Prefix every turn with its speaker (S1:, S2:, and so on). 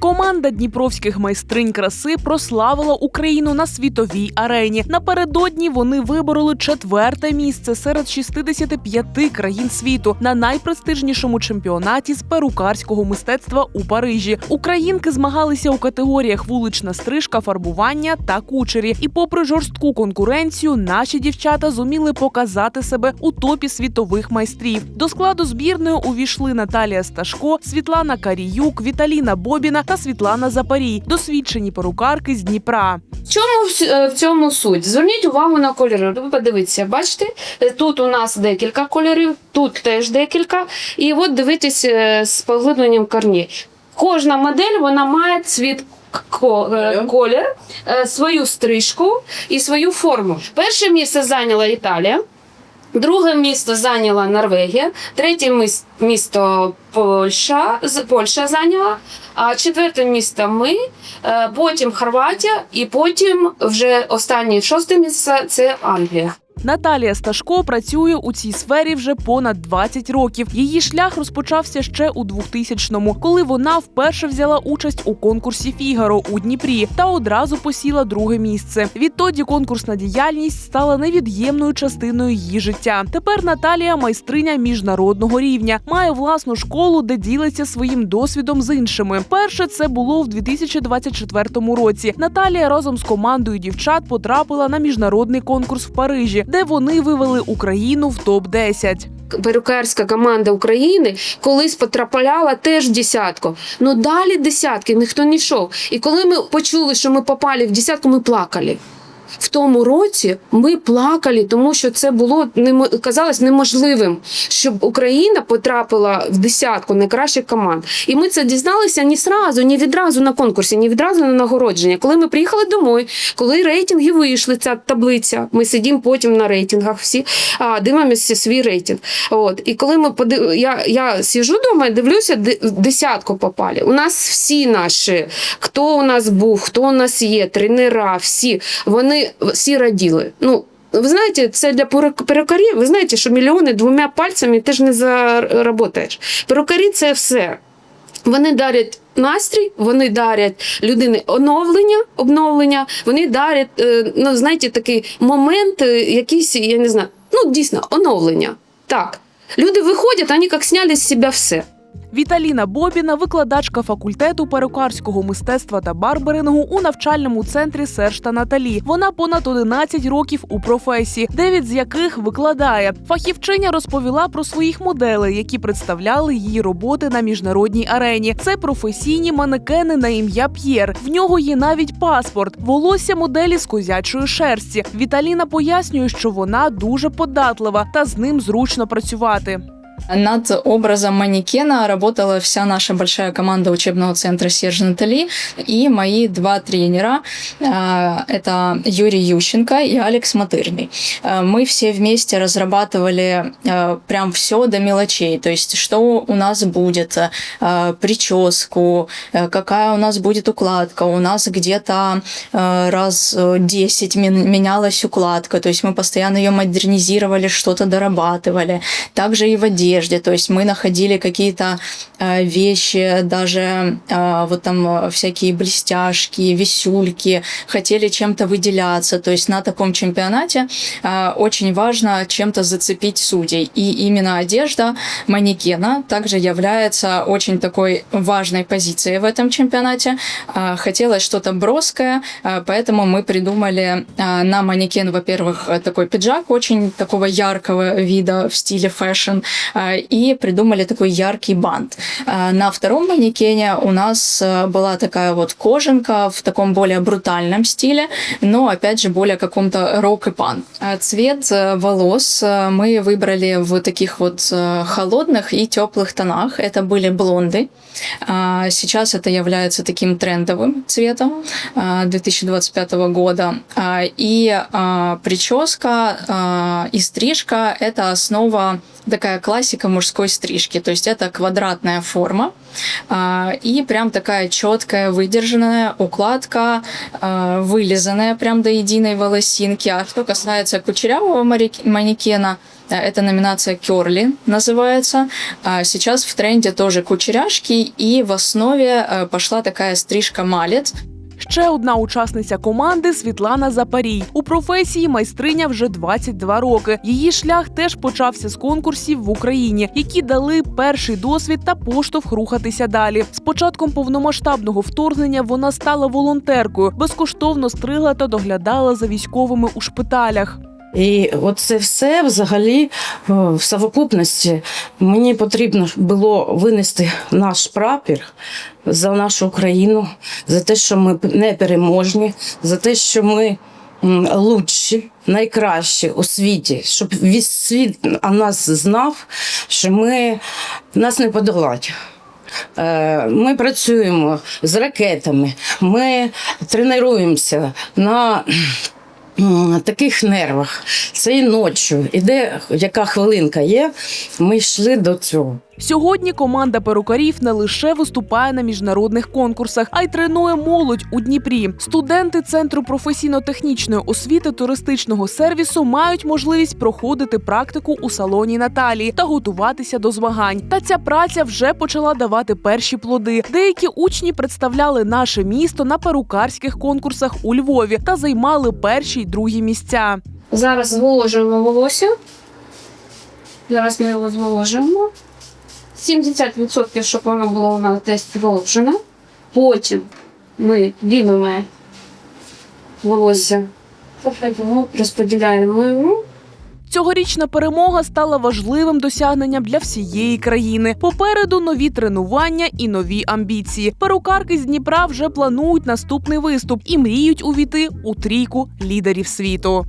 S1: Команда дніпровських майстринь краси прославила Україну на світовій арені. Напередодні вони вибороли четверте місце серед 65 країн світу на найпрестижнішому чемпіонаті з перукарського мистецтва у Парижі. Українки змагалися у категоріях вулична стрижка, фарбування та кучері. І, попри жорстку конкуренцію, наші дівчата зуміли показати себе у топі світових майстрів. До складу збірної увійшли Наталія Сташко, Світлана Каріюк, Віталіна Бобіна та Світлана Запарій, досвідчені перукарки з Дніпра.
S2: В чому е, в цьому суть? Зверніть увагу на кольори. Ви подивіться, бачите, Е, тут у нас декілька кольорів, тут теж декілька. І от дивитесь е, з поглибленням корні. Кожна модель вона має цвіт. Колір, свою стрижку і свою форму. Перше місце зайняла Італія, друге місто зайняла Норвегія, третє місто Польща, Польща зайняла, а четверте місто ми, е, потім Хорватія, і потім вже останнє шосте місце це Англія.
S1: Наталія Сташко працює у цій сфері вже понад 20 років. Її шлях розпочався ще у 2000-му, коли вона вперше взяла участь у конкурсі Фігаро у Дніпрі та одразу посіла друге місце. Відтоді конкурсна діяльність стала невід'ємною частиною її життя. Тепер Наталія майстриня міжнародного рівня, має власну школу, де ділиться своїм досвідом з іншими. Перше це було в 2024 році. Наталія разом з командою дівчат потрапила на міжнародний конкурс в Парижі, де вони вивели Україну в топ 10
S2: Перукарська команда України колись потрапляла теж десятку. Ну далі десятки ніхто не йшов. І коли ми почули, що ми попали в десятку, ми плакали. В тому році ми плакали, тому що це було немо- казалось неможливим, щоб Україна потрапила в десятку найкращих команд. І ми це дізналися не сразу, не відразу на конкурсі, не відразу на нагородження. Коли ми приїхали домой, коли рейтинги вийшли, ця таблиця, ми сидимо потім на рейтингах всі, а, дивимося свій рейтинг. От. І коли ми подив... я, я сижу вдома і дивлюся, в десятку попали. У нас всі наші, хто у нас був, хто у нас є, тренера, всі, вони всі раділи. Ну, ви знаєте, це для перукарів. Ви знаєте, що мільйони двома пальцями ти ж не заработаєш. Перукарі це все. Вони дарять настрій, вони дарять людини оновлення, обновлення, вони дарять, е, ну, знаєте, такий момент, е, якийсь, я не знаю, ну дійсно, оновлення. Так. Люди виходять, вони як сняли з себе все.
S1: Віталіна Бобіна, викладачка факультету перукарського мистецтва та барберингу у навчальному центрі Серж та Наталі. Вона понад 11 років у професії, дев'ять з яких викладає. Фахівчиня розповіла про своїх моделей, які представляли її роботи на міжнародній арені. Це професійні манекени на ім'я П'єр. В нього є навіть паспорт, волосся моделі з козячої шерсті. Віталіна пояснює, що вона дуже податлива та з ним зручно працювати.
S3: Над образом манекена работала вся наша большая команда учебного центра Серж Натали и мои два тренера. А, Это Юрий Ющенко и Алекс Матырный. А, Мы все вместе разрабатывали а, прям все до мелочей. То есть, что у нас будет, прическу, какая у нас будет укладка. У нас где-то раз э, 10 мен- менялась укладка. То есть, мы постоянно ее модернизировали, что-то дорабатывали также и в одежде. То есть мы находили какие-то э, вещи, даже э, вот там э, всякие блестяшки, висюльки, хотели чем-то выделяться. То есть на таком чемпионате очень важно чем-то зацепить судей. И именно одежда манекена также является очень такой важной позицией в этом чемпионате. Хотелось что-то броское, поэтому мы придумали на манекен, во-первых, такой пиджак очень такого яркого вида в стиле фэшн, и придумали такой яркий бант. Э, На втором манекене у нас э, была такая вот кожанка в таком более брутальном стиле, но опять же более каком-то рок и пан. Цвет волос мы выбрали в таких вот холодных и теплых тонах. Это были блонды. А, Сейчас это является таким трендовым цветом а, 2025 года. А, И а, прическа а, и стрижка – это основа такая классика мужской стрижки. То есть это квадратная форма а, и прям такая четкая, выдержанная укладка, а, вылизанная прям до единой волосинки. А что касается кучерявого манекена, а, это номинация Керли называется. А Сейчас в тренде тоже кучеряшки, и в основе а, пошла такая стрижка малец.
S1: Ще одна учасниця команди Світлана Запарій. У професії майстриня вже 22 роки. Її шлях теж почався з конкурсів в Україні, які дали перший досвід та поштовх рухатися далі. З початком повномасштабного вторгнення вона стала волонтеркою, безкоштовно стригла та доглядала за військовими у шпиталях.
S4: І оце все взагалі е, в совокупності мені потрібно було винести наш прапір за нашу Україну, за те, що ми не переможні, за те, що ми лучші, найкращі у світі, щоб весь світ о нас знав, що ми нас не подолать. Е, Ми працюємо з ракетами, ми тренуємося на таких нервах. Це і ночі, і де яка хвилинка є, ми йшли до цього.
S1: Сьогодні команда перукарів не лише виступає на міжнародних конкурсах, а й тренує молодь у Дніпрі. Студенти центру професійно-технічної освіти туристичного сервісу мають можливість проходити практику у салоні Наталії та готуватися до змагань. Та ця праця вже почала давати перші плоди. Деякі учні представляли наше місто на перукарських конкурсах у Львові та займали перші й другі місця.
S2: Зараз зволожуємо волосся. Зараз ми його зволожуємо. 70% щоб воно було у нас десь зволожене. Потім ми ділимо волосся. Розподіляємо його.
S1: Цьогорічна перемога стала важливим досягненням для всієї країни. Попереду нові тренування і нові амбіції. Перукарки з Дніпра вже планують наступний виступ і мріють увійти у трійку лідерів світу.